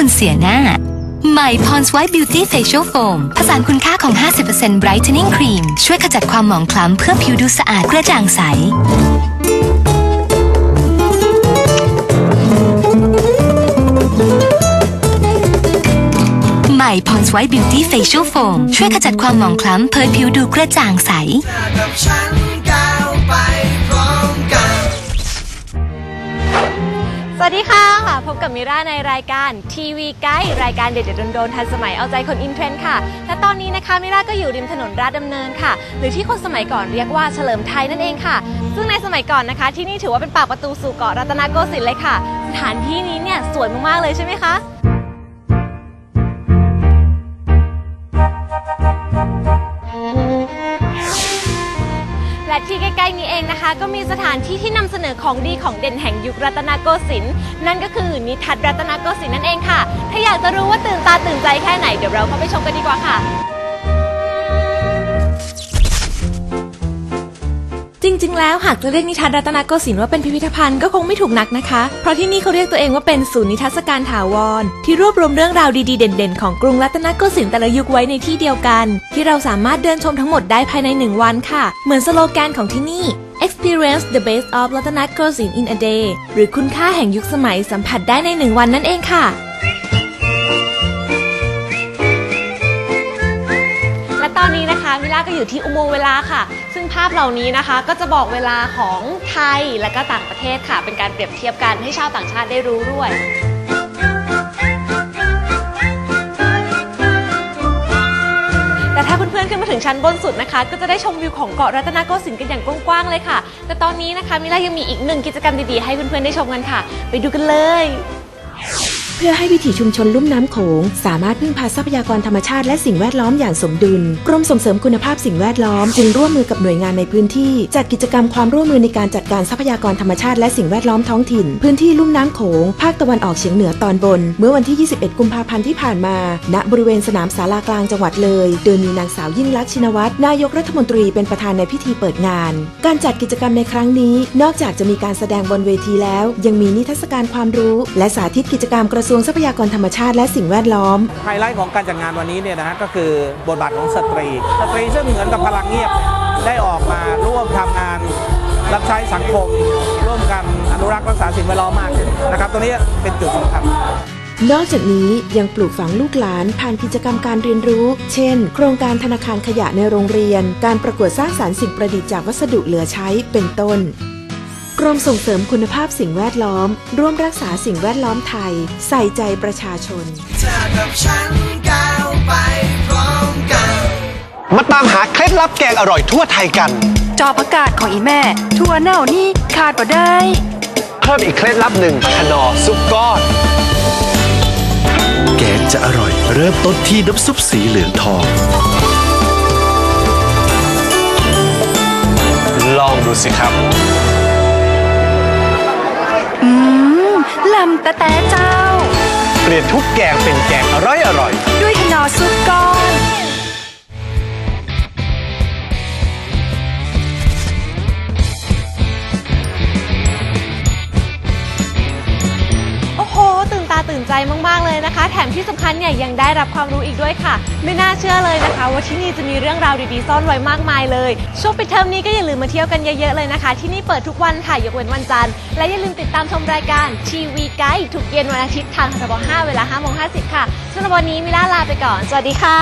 คุณเสียหน้าใหม่ Pond's White Beauty Facial Foam ผสานคุณค่าของ 50% Brightening Cream ช่วยขจัดความหมองคล้ำเพื่อผิวดูสะอาดกระจ่างใส ใหม่ Pond's White Beauty Facial Foam ช่วยขจัดความหมองคล้ำเพื่อผิวดูกระจ่างใส วัสดีค่ะ พบกับมิราในรายการทีวีไกด์รายการเด็ดๆโดนๆทันสมัยเอาใจคนอินเทรนด์ค่ะ และตอนนี้นะคะมิราก็อยู่ริมถนนราชดำเนินค่ะ หรือที่คนสมัยก่อนเรียกว่าเฉลิมไทยนั่นเองค่ะ ซึ่งในสมัยก่อนนะคะ ที่นี่ถือว่าเป็นปากประตูสู่เกาะรัตนโกสินทร์เลยค่ะ สถานที่นี้เนี่ยสวยมากๆเลยใช่ไหมคะและ นะคะก็มีสถานที่ที่นำเสนอของดีของเด่นแห่งยุครัตนโกสินทร์นั่นก็คือนิทัศน์รัตนโกสินทร์นั่นเองค่ะ ถ้าอยากจะรู้ว่าตื่นตาตื่นใจแค่ไหนเดี๋ยวเราเข้าไปชมกันดีกว่าค่ะ จริงๆ แล้วหากจะเรียกนิทรรศรัตนโกสินทร์ว่าเป็นพิพิธภัณฑ์ก็คงไม่ถูกนักนะคะ เพราะที่นี่เขาเรียกตัวเองว่าเป็นศูนย์นิทรรศการถาวร ที่รวบรวมเรื่องราวดีๆ เด่นๆ ของกรุงรัตนโกสินทร์แต่ละยุคไว้ในที่เดียวกัน ที่เราสามารถเดินชมทั้งหมดได้ภายในหนึ่งวันค่ะ เหมือนสโลแกนของที่นี่ Experience the best of รัตนโกสินทร์ in a day หรือคุณค่าแห่งยุคสมัยสัมผัสได้ในหนึ่งวันนั่นเองค่ะ และตอนนี้นะคะมิล่าก็อยู่ที่อุโมงค์เวลาค่ะ ซึ่งภาพเหล่านี้นะคะ ก็จะบอกเวลาของไทยและก็ต่างประเทศค่ะ เป็นการเปรียบเทียบกันให้ชาวต่างชาติได้รู้ด้วย นๆขึ้นมาถึงชั้นบนสุดนะคะ ก็จะได้ชมวิวของเกาะรัตนโกสินทร์กันอย่างกว้างๆเลยค่ะ แต่ตอนนี้นะคะมิล่ายังมีอีกหนึ่งกิจกรรมดีๆให้เพื่อนๆได้ชมกันค่ะ ไปดูกันเลย เพื่อให้วิถีชุมชนลุ่มน้ำโขงสามารถพึ่งพาทรัพยากรธรรมชาติและสิ่งแวดล้อมอย่างสมดุล กรมส่งเสริมคุณภาพสิ่งแวดล้อมจึงร่วมมือกับหน่วยงานในพื้นที่ จัดกิจกรรมความร่วมมือในการจัดการทรัพยากรธรรมชาติและสิ่งแวดล้อมท้องถิ่น พื้นที่ลุ่มน้ำโขงภาคตะวันออกเฉียงเหนือตอนบน เมื่อวันที่ 21 กุมภาพันธ์ที่ผ่านมา ณบริเวณสนามศาลากลางจังหวัดเลย โดยมีนางสาวยิ่งลักษณ์ชินวัตรนายกรัฐมนตรีเป็นประธานในพิธีเปิดงาน การจัดกิจกรรมในครั้งนี้ นอกจากจะมีการแสดงบนเวทีแล้ว ยังมีนิทรรศการความรู้ และสาธิตกิจกรรมกระทรวงทรัพยากรธรรมชาติและสิ่งแวดล้อม ไฮไลท์ของการจัดงานวันนี้เนี่ยนะฮะก็คือบทบาทของสตรี สตรีซึ่งเหมือนกับพลังเงียบได้ออกมาร่วมทำงาน รับใช้สังคม ร่วมกันอนุรักษ์รักษาสิ่งแวดล้อมมากขึ้นนะครับตรงนี้เป็นจุดสำคัญนอกจากนี้ยังปลูกฝังลูกหลานผ่านกิจกรรมการเรียนรู้ เช่น โครงการธนาคารขยะในโรงเรียน การประกวดสร้างสารรค์สิ่งประดิษฐ์จากวัสดุเหลือใช้เป็นต้น กรมส่งเสริมคุณภาพสิ่งแวดล้อม ร่วมรักษาสิ่งแวดล้อมไทย ใส่ใจประชาชน เธอกับฉันก้าวไปพร้อมกัน มาตามหาเคล็ดลับแกงอร่อยทั่วไทยกัน จอประกาศของอีแม่ ทั่วเน่านี่ขาดบ่ได้ เพิ่มอีกเคล็ดลับหนึ่งขนอซุปก้อนแกงจะอร่อย เริ่มต้นที่น้ำซุปสีเหลืองทอง ลองดูสิครับ ลำตะแต่เจ้า เปลี่ยนทุกแกงเป็นแกงอร่อยอร่อย ด้วยขนอซุปก้อน มากๆเลยนะคะ แถมที่สำคัญเนี่ยยังได้รับความรู้อีกด้วยค่ะ ไม่น่าเชื่อเลยนะคะ ว่าที่นี่จะมีเรื่องราวดีๆซ่อนไว้มากมายเลย ช่วงปิดเทอมนี้ก็อย่าลืมมาเที่ยวกันเยอะๆเลยนะคะ ที่นี่เปิดทุกวันค่ะยกเว้นวันจันทร์และอย่าลืมติดตามชมรายการทีวีไกด์ทุกเย็นวันอาทิตย์ทางทบ5เวลา5โมง50 ค่ะสำหรับวันนี้มิล่าลาไปก่อน สวัสดีค่ะ